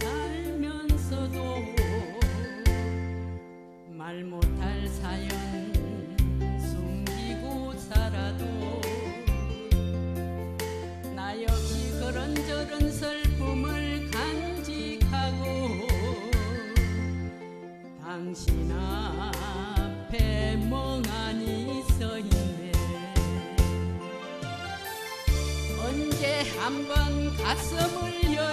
살면서도 말 못할 사연 숨기고 살아도 나 여기 그런저런 슬픔을 간직하고 당신 앞에 멍하니 서 있네. 언제 한번 가슴을 열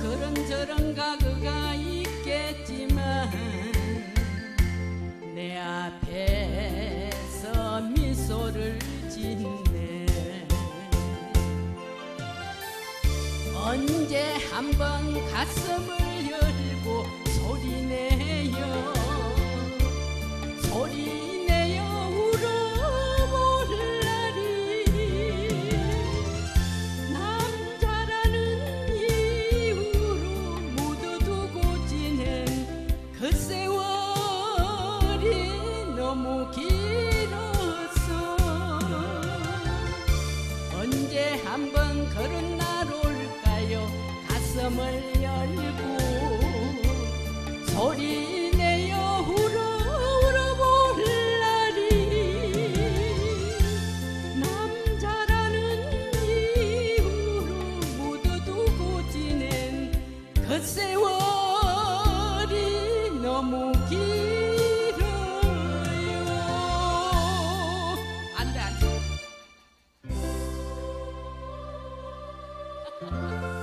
그런저런 가그가 있겠지만 내 앞에서 미소를 짓네. 언제 한번 가슴을 가슴을 열고 소리 내어 울어 울어 볼 날이 남자라는 이유로 묻어두고 지낸 그 세월이 너무 길어요